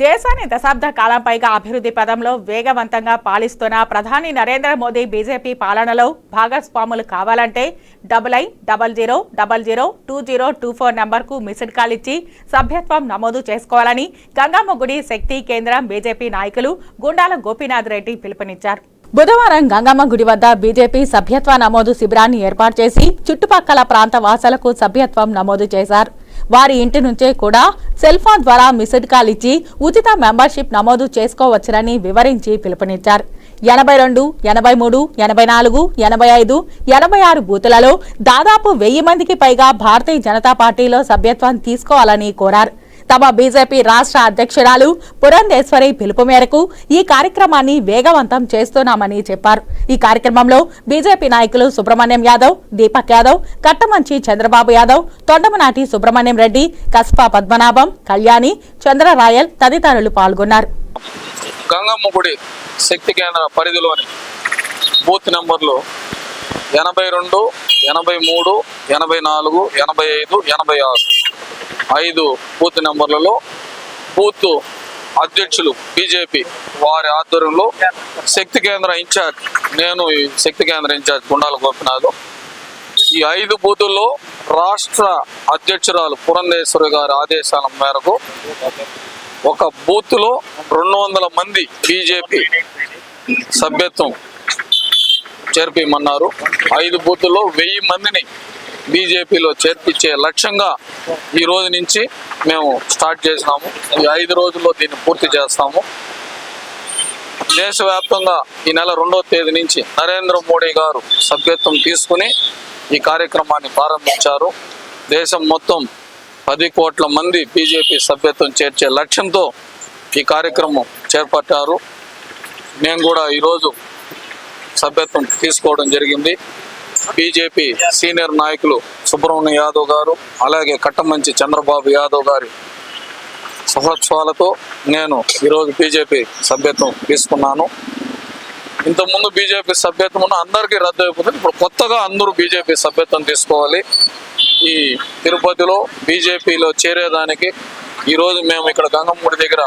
దేశాన్ని దశాబ్ద కాలం పైగా అభివృద్ధి పదంలో వేగవంతంగా పాలిస్తున్న ప్రధాని నరేంద్ర మోదీ బీజేపీ పాలనలో భాగస్వాములు కావాలంటే double eight double zero double zero two zero two four నంబర్కు మిస్డ్ కాల్ ఇచ్చి సభ్యత్వం నమోదు చేసుకోవాలని గంగమ్మగుడి శక్తి కేంద్రం బీజేపీ నాయకులు గుండాల గోపీనాథ్ రెడ్డి పిలుపునిచ్చారు. బుధవారం గంగమ్మ గుడి వద్ద బీజేపీ సభ్యత్వ నమోదు శిబిరాన్ని ఏర్పాటు చేసి చుట్టుపక్కల ప్రాంత వాసులకు సభ్యత్వం నమోదు చేశారు. వారి ఇంటి నుంచే కూడా సెల్ ఫోన్ ద్వారా మిస్డ్ కాల్ ఇచ్చి ఉచిత మెంబర్షిప్ నమోదు చేసుకోవచ్చునని వివరించి పిలుపునిచ్చారు. ఎనభై రెండు ఎనభై మూడు ఎనభై నాలుగు ఎనభై ఐదు ఎనభై ఆరు బూతులలో దాదాపు వెయ్యి మందికి పైగా భారతీయ జనతా పార్టీలో సభ్యత్వం తీసుకోవాలని కోరారు. తమ బీజేపీ రాష్ట్ర అధ్యక్షురాలు పురంధేశ్వరి పిలుపు మేరకు ఈ కార్యక్రమాన్ని వేగవంతం చేస్తున్నామని చెప్పారు. ఈ కార్యక్రమంలో బీజేపీ నాయకులు సుబ్రహ్మణ్యం యాదవ్ దీపక్ యాదవ్ కట్టమంచి చంద్రబాబు యాదవ్ తొండమనాటి సుబ్రహ్మణ్యం రెడ్డి కస్పా పద్మనాభం కళ్యాణి చంద్రరాయల్ తదితరులు పాల్గొన్నారు. గంగమ్మ గుడి శక్తి కేంద్ర పరిధిలోని బూత్ నెంబర్లు ఎనభై రెండు ఎనభై మూడు ఎనభై నాలుగు ఎనభై ఐదు ఎనభై ఆరు. ఐదు బూత్ నెంబర్లలో బూత్ అధ్యక్షులు బీజేపీ వారి ఆధ్వర్యంలో శక్తి కేంద్ర ఇన్ఛార్జ్ నేను ఈ శక్తి కేంద్ర ఇన్ఛార్జ్ గుండాల గోపినాథ్. ఈ ఐదు బూతుల్లో రాష్ట్ర అధ్యక్షురాలు పురంధేశ్వరి గారి ఆదేశాల మేరకు ఒక బూత్లో రెండు వందల మంది బీజేపీ సభ్యత్వం చేర్పిమన్నారు. ఐదు బూతుల్లో వెయ్యి మందిని బీజేపీలో చేర్పించే లక్ష్యంగా ఈ రోజు నుంచి మేము స్టార్ట్ చేసినాము. ఈ ఐదు రోజుల్లో దీన్ని పూర్తి చేస్తాము. దేశవ్యాప్తంగా ఈ నెల రెండవ తేదీ నుంచి నరేంద్ర మోడీ గారు సభ్యత్వం తీసుకుని ఈ కార్యక్రమాన్ని ప్రారంభించారు. దేశం మొత్తం పది కోట్ల మంది బీజేపీ సభ్యత్వం చేర్చే లక్ష్యంతో ఈ కార్యక్రమం చేపట్టారు. మేము కూడా ఈరోజు సభ్యత్వం తీసుకోవడం జరిగింది. బీజేపీ సీనియర్ నాయకులు సుబ్రహ్మణ్య యాదవ్ గారు అలాగే కట్టమంచి చంద్రబాబు యాదవ్ గారి సహోత్సవాలతో నేను ఈరోజు బీజేపీ సభ్యత్వం తీసుకున్నాను. ఇంతకుముందు బీజేపీ సభ్యత్వం ఉన్న అందరికీ రద్దు అయిపోతుంది. ఇప్పుడు కొత్తగా అందరూ బీజేపీ సభ్యత్వం తీసుకోవాలి. ఈ తిరుపతిలో బీజేపీలో చేరేదానికి ఈరోజు మేము ఇక్కడ గంగమ్మూడి దగ్గర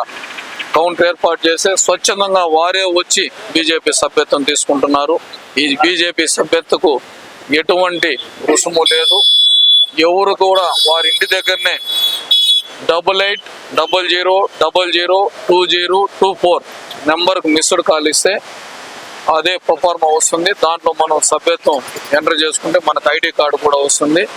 కౌంటర్ ఏర్పాటు చేసి స్వచ్ఛందంగా వారే వచ్చి బీజేపీ సభ్యత్వం తీసుకుంటున్నారు. ఈ బీజేపీ సభ్యత్వకు ఎటువంటి రుసుము లేదు. ఎవరు కూడా వారి ఇంటి దగ్గరనే double eight double zero double zero two zero two four నెంబర్కి మిస్డ్ కాల్ ఇస్తే అదే పర్ఫార్మ వస్తుంది. దాంట్లో మనం సభ్యత్వం ఎంటర్ చేసుకుంటే మనకు ఐడి కార్డు కూడా వస్తుంది.